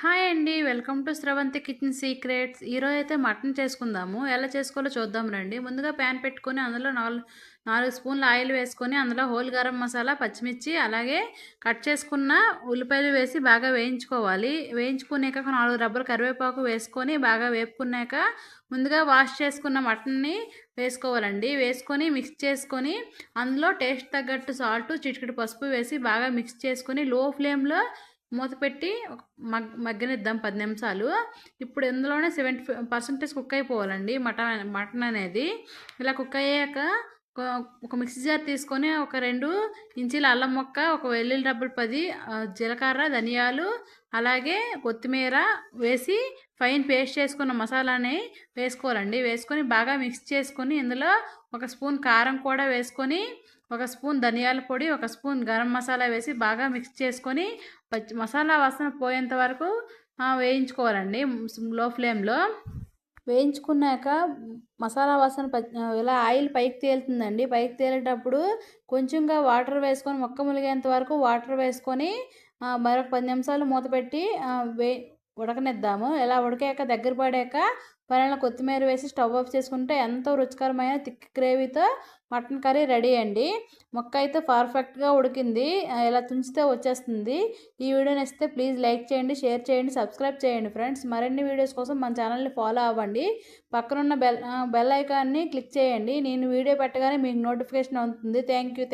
Hi అండి. Welcome to Sravanthi kitchen secrets. ఈరోజు అయితే మటన్ చేసుకుందాము. ఎలా చేసుకోవాలో చూద్దాం రండి. ముందుగా ప్యాన్ పెట్టుకొని అందులో నాలుగు నాలుగు స్పూన్ల ఆయిల్ వేసుకొని అందులో హోల్ గరం మసాలా పచ్చిమిర్చి అలాగే కట్ చేసుకున్న ఉల్లిపాయలు వేసి బాగా వేయించుకోవాలి. వేయించుకున్నాక నాలుగు రబ్బర్ కరివేపాకు వేసుకొని బాగా వేపుకున్నాక ముందుగా వాష్ చేసుకున్న మటన్ని వేసుకోవాలండి. వేసుకొని మిక్స్ చేసుకొని అందులో టేస్ట్ తగ్గట్టు సాల్ట్ చిటికిటి పసుపు వేసి బాగా మిక్స్ చేసుకొని లో ఫ్లేమ్లో మూత పెట్టి మగ్ మగ్గనిద్దాం పది నిమిషాలు. ఇప్పుడు ఇందులోనే సెవెంటీ పర్సెంటేజ్ కుక్ అయిపోవాలండి మటన్ మటన్ అనేది. ఇలా కుక్ అయ్యాక ఒక- మిక్సీ జార్ తీసుకొని ఒక రెండు ఇంచీల అల్లం మొక్క ఒక వెల్లుల్లి డబ్బులు పది జీలకర్ర ధనియాలు అలాగే కొత్తిమీర వేసి ఫైన్ పేస్ట్ చేసుకున్న మసాలాని వేసుకోవాలండి. వేసుకొని బాగా మిక్స్ చేసుకొని ఇందులో ఒక స్పూన్ కారం కూడా వేసుకొని ఒక స్పూన్ ధనియాల పొడి ఒక స్పూన్ గరం మసాలా వేసి బాగా మిక్స్ చేసుకొని పచ్చి మసాలా వాసన పోయేంత వరకు వేయించుకోవాలండి. లో ఫ్లేమ్లో వేయించుకున్నాక మసాలా వాసన ఇలా ఆయిల్ పైకి తేలుతుందండి. పైకి తేలేటప్పుడు కొంచెంగా వాటర్ వేసుకొని మొక్క ములిగేంత వరకు వాటర్ వేసుకొని మరొక పది నిమిషాలు మూత పెట్టి వే ఉడకనిద్దాము. ఇలా ఉడికాక దగ్గర పడాక పైన కొత్తిమీర వేసి స్టవ్ ఆఫ్ చేసుకుంటే ఎంతో రుచికరమైన థిక్ గ్రేవీతో మటన్ కర్రీ రెడీ అండి. మొక్క అయితే పర్ఫెక్ట్గా ఉడికింది. ఇలా తుంచితే వచ్చేస్తుంది. ఈ వీడియో నచ్చితే ప్లీజ్ లైక్ చేయండి షేర్ చేయండి సబ్స్క్రైబ్ చేయండి ఫ్రెండ్స్. మరిన్ని వీడియోస్ కోసం మన ఛానల్ని ఫాలో అవ్వండి. పక్కనున్న బెల్ బెల్ ఐకాన్ని క్లిక్ చేయండి. నేను వీడియో పెట్టగానే మీకు నోటిఫికేషన్ అవుతుంది. Thank you.